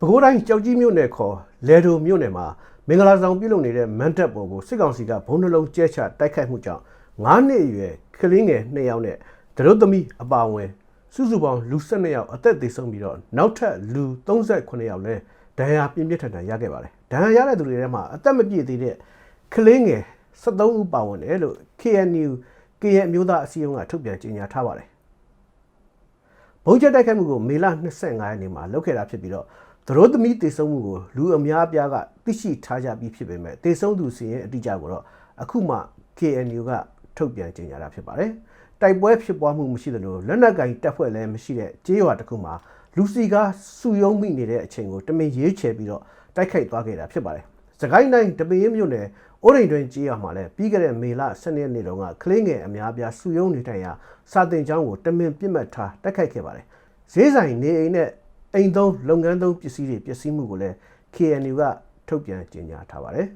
ပဲခူးတိုင်းကြောက်ကြီးမြို့နယ်ခေါ်လဲဒိုမြို့နယ်မှာမင်္ဂလာဆောင်ပြုလုပ်နေတဲ့မန်တပ်ပေါ်ကိုစစ်ကောင်စီကဘုံနှလုံးကျဲချတိုက်ခိုက်မှုကြောင့်9နှစ်အရွယ်ကလေးငယ်2ယောက်နဲ့ဒရုတ်သမီးအပါအဝင်စုစုပေါင်းလူ12ယောက်အသက်သေဆုံးပြီးတော့နောက်ထပ်လူ38ယောက်လည်းဒဏ်ရာပြင်းပြထန်ထန်ရခဲ့ပါတယ်။ဒဏ်ရာရတဲ့သူတွေထဲမှာအသက်မပြည့်သေးတဲ့ကလေးငယ်73ဦးပါဝင်တယ်လို့ KNU ကရင်အမျိုးသားအစည်းအရုံးကထုတ်ပြန်ကြေညာထားပါတယ်။ဘုံကျက်တိုက်ခိုက်မှုကိုမေလ25ရက်နေ့မှာလုပ်ခဲ့တာဖြစ်ပြီးတော့ သရိုးသမီးတေဆုံးမှုကိုလူအများအပြားကသိရှိထားကြပြီးဖြစ်ပေမဲ့တေဆုံးသူစီရင်အတိအကျကိုတော့အခုမှ KNU ကထုတ်ပြန်ကြေညာတာဖြစ်ပါတယ်။တိုက်ပွဲဖြစ်ပွားမှုမရှိသလိုလက်နက်ကင်တပ်ဖွဲ့လည်းမရှိတဲ့ကြေးရွာတစ်ခုမှာလူစီကားစုယုံမိနေတဲ့အချိန်ကိုတမင်ရေးချယ်ပြီးတော့တိုက်ခိုက်သွားခဲ့တာဖြစ်ပါတယ်။စကိုင်းတိုင်းတပင်းမြို့နယ်အိုးရိန်တွင်ကြေးရွာမှာလည်းပြီးခဲ့တဲ့မေလ12ရက်နေ့တုန်းကကလေးငယ်အများအပြားစုယုံနေထိုင်ရာစာတင်ကျောင်းကိုတမင်ပြစ်မှတ်ထားတိုက်ခိုက်ခဲ့ပါတယ်။ဈေးဆိုင်နေအိမ်နဲ့ အိမ်သုံးလုပ်ငန်းသုံးပစ္စည်းတွေပျက်စီးမှုကိုလည်း KNU ကထုတ်ပြန်ကြေညာထားပါတယ်။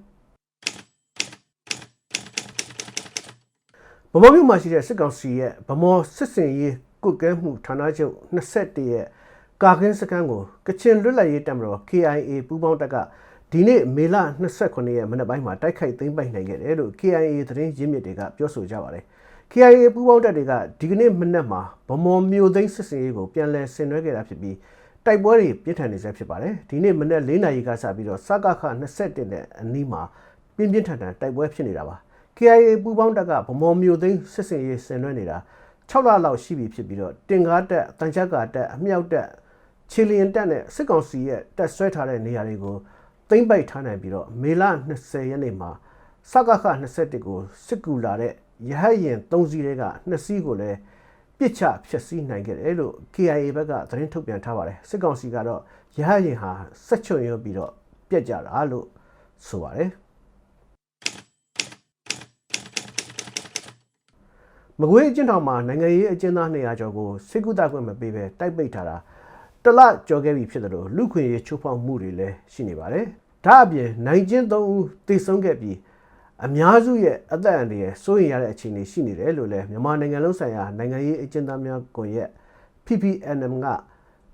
ဗမော်မြို့မှာရှိတဲ့စစ်ကောင်စီရဲ့ဗမော်စစ်စင်ရေးကုတ်ကဲမှုဌာနချုပ်21ရဲ့ကာကင်းစခန်းကိုကချင်လွတ်လပ်ရေးတပ်မတော် KIA ပူးပေါင်းတပ်ကဒီနေ့မေလ29ရက်မနက်ပိုင်းမှာတိုက်ခိုက်သိမ်းပိုက်နိုင်ခဲ့တယ်လို့ KIA သတင်းရင်းမြစ်တွေကပြောဆိုကြပါတယ်။ KIA ပူးပေါင်းတပ်တွေကဒီကနေ့မနက်မှာဗမော်မြို့သိမ်းစစ်စင်ရေးကိုပြန်လည်ဆင်နွှဲခဲ့တာဖြစ်ပြီး တိုက်ပွဲတွေပြင်းထန်နေဆဲဖြစ်ပါတယ်။ဒီနေ့မနက်၄နာရီကစပြီးတော့စကခ21နဲ့အနီးမှာပြင်းပြင်းထန်ထန်တိုက်ပွဲဖြစ်နေတာပါ။ KIA ပူးပေါင်းတပ်ကဗမော်မြို့သိမ်းစစ်စင်ရေးဆင်နွှဲနေတာ6လလောက်ရှိပြီဖြစ်ပြီးတော့တင်ကားတက်တန်ချက်ကာတက်အမြောက်တက်ချီလီယန်တက်နဲ့စစ်ကောင်စီရဲ့တက်ဆွဲထားတဲ့နေရာတွေကိုသိမ့်ပိုက်ထားနိုင်ပြီးတော့မေလ20ရက်နေ့မှာစကခ21ကိုစစ်ကူလာတဲ့ရဟတ်ရင်3စီးတွေက2စီးကိုလည်း ပစ်ချဖျက်ဆီးနိုင်ခဲ့တယ်လို့ KIA ဘက်ကသတင်းထုတ်ပြန်ထားပါတယ်စစ်ကောင်စီကတော့ရဟတ်ရင်ဟာစက်ချွန်ရုပ်ပြီးတော့ပြက်ကြတာလို့ဆိုပါတယ်မကွေးအကျဉ်းထောင်မှာနိုင်ငံရေးအကျဉ်းသား200ကျော်ကိုစစ်ကူတာခွင့်မပေးဘဲတိုက်ပိတ်ထားတာတလကြော်ခဲ့ပြီဖြစ်တယ်လို့လူခွင့်ရေးချိုးဖောက်မှုတွေလည်းရှိနေပါတယ်။ဒါအပြင်နိုင်ကျဉ်3ဦးတိတ်ဆုံးခဲ့ပြီး အများစုရဲ့အသက်အန္တရာယ်စိုးရိမ်ရတဲ့အခြေအနေရှိနေတယ်လို့လည်းမြန်မာနိုင်ငံလုံးဆိုင်ရာနိုင်ငံရေးအကျဉ်းသားများကွန်ရက် PPNM က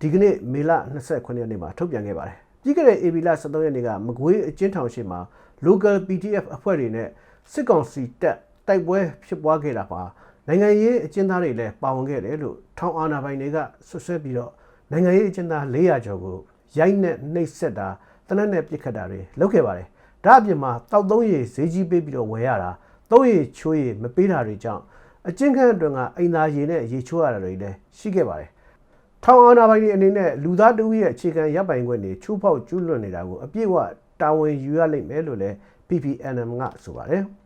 ဒီကနေ့မေလ29ရက်နေ့မှာထုတ်ပြန်ခဲ့ပါတယ်။ပြီးခဲ့တဲ့ AB လ23ရက်နေ့ကမကွေးအကျဉ်းထောင်ရှိမှာ local PDF အဖွဲ့တွေနဲ့စစ်ကောင်စီတပ်တိုက်ပွဲဖြစ်ပွားခဲ့တာပါနိုင်ငံရေးအကျဉ်းသားတွေလည်းပါဝင်ခဲ့တယ်လို့ထောင်အာဏာပိုင်တွေကဆွဆွဲပြီးတော့နိုင်ငံရေးအကျဉ်းသား400ကျော်ကိုရိုက်နဲ့နှိပ်စက်တာတနက်နဲ့ပြစ်ခတ်တာတွေလုပ်ခဲ့ပါတယ်။ ဒါအပြင်မှာတောက်သုံးရည်ဈေးကြီးပေးပြီးတော့ဝယ်ရတာသုံးရည်ချိုးရည်မပေးတာတွေကြောင့်အကျဉ်းခန်းအတွင်းကအိမ်သားရည်နဲ့ရေချိုးရတာတွေလည်းရှိခဲ့ပါတယ်။ထောင်အာဏာပိုင်တွေအနေနဲ့လူသားတဦးရဲ့အခြေခံရပ်ပိုင်ခွင့်တွေချိုးဖောက်ကျူးလွန်နေတာကိုအပြည့်အဝတာဝန်ယူရလိမ့်မယ်လို့လည်း PPNM ကဆိုပါတယ်။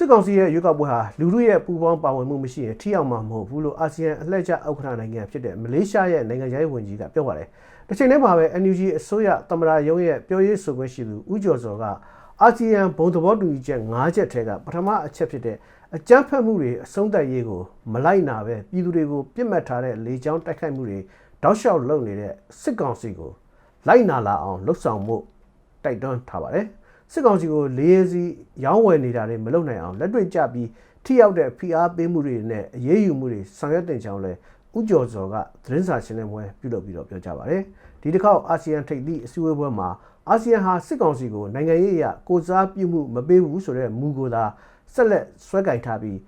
စစ်ကောင်စီရဲ့ရွေးကောက်ပွဲဟာလူမှုရဲ့ပူးပေါင်းပါဝင်မှုမရှိရင်ထိရောက်မှာမဟုတ်ဘူးလို့အာဆီယံအလှည့်ကျဥက္ကဋ္ဌနိုင်ငံဖြစ်တဲ့မလေးရှားရဲ့နိုင်ငံခြားရေးဝန်ကြီးကပြောပါတယ်။တစ်ချိန်တည်းမှာပဲ NUG အစိုးရသမ္မတရုံးရဲ့ပြောရေးဆိုခွင့်ရှိသူဦးကျော်စောကအာဆီယံဘုံသဘောတူညီချက်၅ချက်ထဲကပထမအချက်ဖြစ်တဲ့အကြမ်းဖက်မှုတွေအဆုံးသတ်ရေးကိုမလိုက်နာပဲပြည်သူတွေကိုပြစ်မှတ်ထားတဲ့လေကြောင်းတိုက်ခိုက်မှုတွေတောက်လျှောက်လုပ်နေတဲ့စစ်ကောင်စီကိုလိုက်နာလာအောင်လှုပ်ဆောင်မှုတိုက်တွန်းထားပါတယ်။ စစ်ကောင်စီကိုလေးရစီရောင်းဝယ်နေတာတွေမလုပ်နိုင်အောင်လက်တွေ့ကြပြီးထိရောက်တဲ့ဖိအားပေးမှုတွေနဲ့အရေးယူမှုတွေဆောင်ရွက်တင်ကြောင်းလဲဥကျော်စော်ကသတင်းစာရှင်းလင်းပွဲပြုလုပ်ပြီးတော့ပြောကြားပါတယ်ဒီတစ်ခေါက်အာဆီယံထိပ်သီးအစည်းအဝေးပွဲမှာအာဆီယံဟာစစ်ကောင်စီကိုနိုင်ငံရေးအရကိုစားပြုမှုမပေးဘူးဆိုတဲ့မူကိုသာဆက်လက်ဆွဲကင်ထားပြီး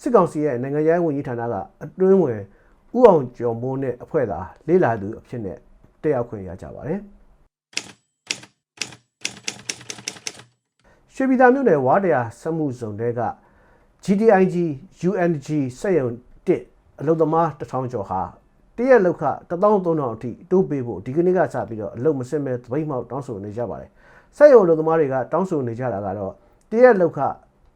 စစ်ကောင်စီရဲ့နိုင်ငံရေးဝန်ကြီးဌာနကအတွင်းဝင်ဥအောင်ကျော်မိုးနဲ့အဖွဲ့သာလေးလာသူအဖြစ်နဲ့တက်ရောက်ခွင့်ရကြပါတယ် ရွှေပြည်သာမြို့နယ်ဝါတရားစက်မှုဇုံတဲက GTIG UNG စက်ရုံ1အလုံသမားတထောင်ကျော်ဟာတရက်လောက်ခ13000အထိတိုးပေးဖို့ဒီကနေ့ကစပြီးတော့အလုံမစစ်မဲ့သပိတ်မှောက်တောင်းဆိုနေကြပါတယ်။စက်ရုံအလုံသမားတွေကတောင်းဆိုနေကြတာကတော့တရက်လောက်ခ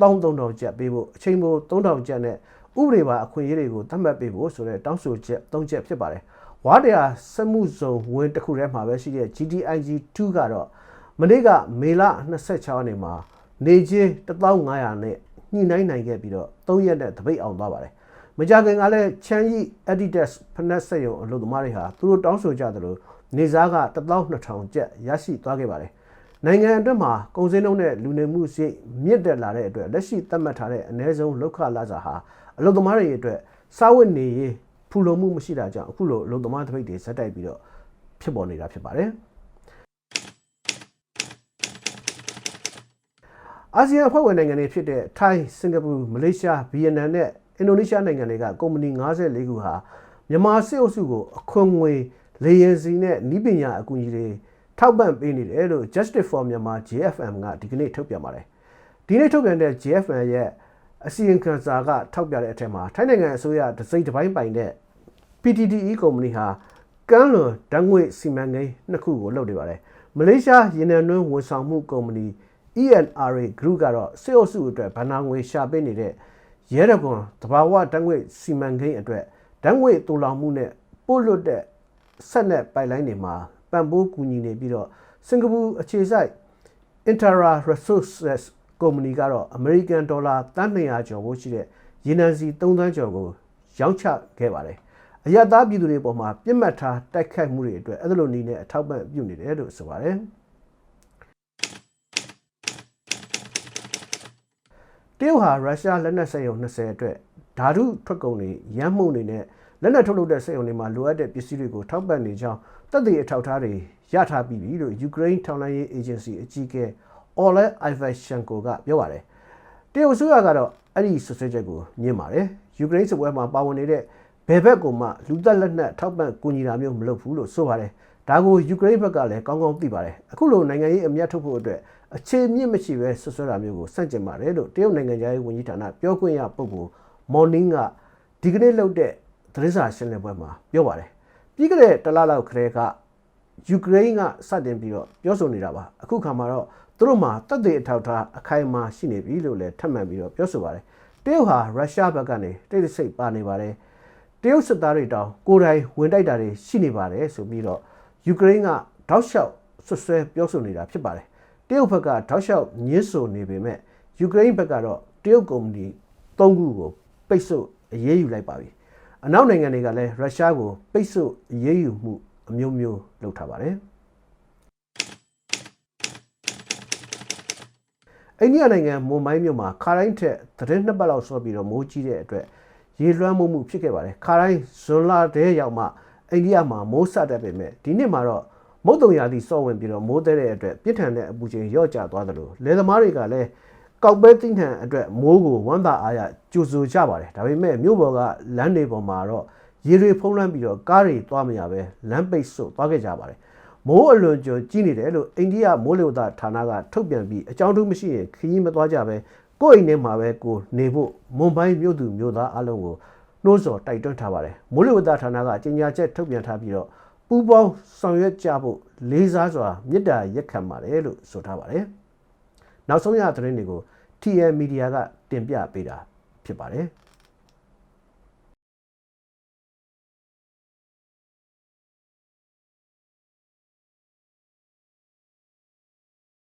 13000ကျပ်ပေးဖို့အချိန်ပို3000ကျပ်နဲ့ဥပဒေပါအခွင့်အရေးတွေကိုသတ်မှတ်ပေးဖို့ဆိုတဲ့တောင်းဆိုချက်၃ချက်ဖြစ်ပါတယ်။ဝါတရားစက်မှုဇုံဝင်တစ်ခုထဲမှာပဲရှိတဲ့ GTIG 2ကတော့မနေ့ကမေလ26ရက်နေ့မှာ နေချင်း1500နဲ့ညှိနှိုင်းနိုင်ခဲ့ပြီးတော့3ရက်နဲ့တပိတ်အောင်သွားပါတယ်မကြခင်ကလည်းချမ်းကြီး Adidas ဖနက်ဆက်ရုံအလုပ်သမားတွေဟာသူတို့တောင်းဆိုကြသလိုနေစားက12000ကျပ်ရရှိသွားခဲ့ပါတယ်နိုင်ငံအတွက်မှာကုန်စည်နှုန်းနဲ့လူနေမှုစိတ်မြင့်တက်လာတဲ့အတွက်လက်ရှိသတ်မှတ်ထားတဲ့အ ਨੇ ဆုံးလောက်ခလာစာဟာအလုပ်သမားတွေအတွက်စားဝတ်နေရေးဖဖူလုံမှုမရှိတာကြောင့်အခုလိုအလုံသမားတပိတ်တွေဇက်တိုက်ပြီးတော့ဖြစ်ပေါ်နေတာဖြစ်ပါတယ် အာဆီယံအဖွဲ့ဝင်နိုင်ငံတွေဖြစ်တဲ့ထိုင်းစင်ကာပူမလေးရှားဗီယက်နမ်နဲ့အင်ဒိုနီးရှားနိုင်ငံတွေကကုမ္ပဏီ54ခုဟာမြန်မာစစ်အုပ်စုကိုအခွင့်ငွေလေယာဉ်စီနဲ့ဤပညာအကူအညီတွေထောက်ပံ့ပေးနေတယ်လို့ Justice for Myanmar JFM ကဒီကနေ့ထုတ်ပြန်ပါတယ်ဒီနေ့ထုတ်ပြန်တဲ့ JFM ရဲ့အစီရင်ခံစာကထောက်ပြတဲ့အထက်မှာထိုင်းနိုင်ငံအစိုးရဒစိမ့်တစ်ပိုင်းပိုင်တဲ့ PTTE ကုမ္ပဏီဟာကမ်းလွန်ဓာတ်ငွေ့စီမံကိန်းနှစ်ခုကိုလုပ်နေပါတယ်မလေးရှားရေနံတွင်းဝန်ဆောင်မှုကုမ္ပဏီ ENRA Group ကတော့စစ်အုပ်စုအတွက်ဗဏ္ဍာငွေရှာပေးနေတဲ့ရဲရကွန်တဘာဝဓာတ်ငွေ့စီမံကိန်းအတွက်ဓာတ်ငွေ့တူလောင်မှုနဲ့ပို့လွတ်တဲ့ဆက်နဲ့ပိုက်လိုင်းတွေမှာပံ့ပိုးကူညီနေပြီးတော့စင်ကာပူအခြေစိုက် Intera Resources ကုမ္ပဏီကတော့ American Dollar တန်း200ကျော်ဖို့ရှိတဲ့ရေနံစီ3သန်းကျော်ကိုရောင်းချခဲ့ပါတယ်။အရသာပြည်သူတွေပေါ်မှာပြစ်မှတ်ထားတိုက်ခိုက်မှုတွေအတွက်အဲ့လိုနည်းနဲ့အထောက်ပံ့ပြုနေတယ်လို့ဆိုပါတယ်။ ရုတ်ဟာရုရှားလက်နက်စက်ရုံ20အတွက်ဓာတုထွက်ကုန်တွေရမ်းမှုတွေနဲ့လက်နက်ထုတ်လုပ်တဲ့စက်ရုံတွေမှာလိုအပ်တဲ့ပစ္စည်းတွေကိုထောက်ပံ့နေကြောင်းတပ်တွေအထောက်အထားတွေရထားပြီးပြီလို့ယူကရိန်းထောက်လှမ်းရေးအေဂျင်စီအကြီးအကဲ Oleg Ivashenko ကပြောပါတယ်တရုတ်အစိုးရကတော့အဲ့ဒီဆွဆွဲချက်ကိုညှင်းပါတယ်ယူကရိန်းစစ်ပွဲမှာပါဝင်နေတဲ့ဘယ်ဘက်ကမှလူသက်လက်နက်ထောက်ပံ့ကူညီတာမျိုးမလုပ်ဘူးလို့ဆိုပါတယ်ဒါကိုယူကရိန်းဘက်ကလည်းကောင်းကောင်းသိပါတယ်အခုလိုနိုင်ငံရေးအမျက်ထုတ်ဖို့အတွက် အခြေမြင့်မရှိပဲဆွဆွဲတာမျိုးကိုစန့်ကျင်ပါတယ်လို့တရုတ်နိုင်ငံသားရေးဝန်ကြီးဌာနပြောခွင့်ရပုဂ္ဂိုလ်မော်နင်းကဒီကနေ့လုပ်တဲ့သတင်းစာရှင်းလင်းပွဲမှာပြောပါတယ်ပြီးကြတဲ့တလလောက်ခရဲကယူကရိန်းကစတင်ပြီးတော့ပြောဆိုနေတာပါအခုခါမှာတော့သူတို့မှာတပ်တွေအထောက်ထားအခိုင်အမာရှိနေပြီလို့လည်းထပ်မံပြီးတော့ပြောဆိုပါတယ်တရုတ်ဟာရုရှားဘက်ကနေတိတ်တဆိတ်ပါနေပါတယ်တရုတ်စစ်သားတွေတောင်ကိုယ်တိုင်ဝင်တိုက်တာတွေရှိနေပါတယ်ဆိုပြီးတော့ယူကရိန်းကတောက်လျှောက်ဆွဆွဲပြောဆိုနေတာဖြစ်ပါတယ် တရုတ်ဘက်ကတောက်လျှောက်ညှင်းဆိုနေပေမဲ့ယူကရိန်းဘက်ကတော့တရုတ်ကုမ္ပဏီ၃ခုကိုပိတ်ဆို့အရေးယူလိုက်ပါပြီအနောက်နိုင်ငံတွေကလည်းရုရှားကိုပိတ်ဆို့အရေးယူမှုအမျိုးမျိုးလုပ်ထားပါတယ်အိန္ဒိယနိုင်ငံမွန်ဘိုင်းမြို့မှာခါတိုင်းထက်သတင်းနှစ်ပတ်လောက်ဆော့ပြီးတော့မိုးကြီးတဲ့အတွက်ရေလွှမ်းမှုမှုဖြစ်ခဲ့ပါတယ်ခါတိုင်းဇွန်လတည်းရောက်မှအိန္ဒိယမှာမိုးဆတ်တတ်ပေမဲ့ဒီနှစ်မှာတော့ မုတ်တုံရာသီစော့ဝင်ပြီးတော့မိုးတဲ့တဲ့အတွက်ပြစ်ထန်တဲ့အပူချိန်ရော့ကျသွားတယ်လို့လယ်သမားတွေကလည်းကောက်ပဲတိနှံအတွက်မိုးကိုဝမ်းသာအားရကြိုဆိုကြပါတယ်ဒါပေမဲ့မြို့ပေါ်ကလမ်းတွေပေါ်မှာတော့ရေတွေဖုံးလွှမ်းပြီးတော့ကားတွေသွားမရပဲလမ်းပိတ်ဆို့သွားခဲ့ကြပါတယ်မိုးအလွန်ကျွံကြီးနေတယ်လို့အိန္ဒိယမိုးလေဝသဌာနကထုတ်ပြန်ပြီးအကြောင်းတူးမရှိရင်ခရီးမသွားကြပဲကိုယ့်အိမ်ထဲမှာပဲကိုနေဖို့မွန်ဘိုင်းမြို့သူမြို့သားအလုံးကိုနှိုးဆော်တိုက်တွန်းထားပါတယ်မိုးလေဝသဌာနကကြေညာချက်ထုတ်ပြန်ထားပြီးတော့ ပူပေါင်းဆောင်ရွက်ကြဖို့လေးစားစွာမေတ္တာရက်ခံပါတယ်လို့ဆိုထားပါတယ်နောက်ဆုံးရသတင်းတွေကို TN Media ကတင်ပြပေးတာဖြစ်ပါတယ်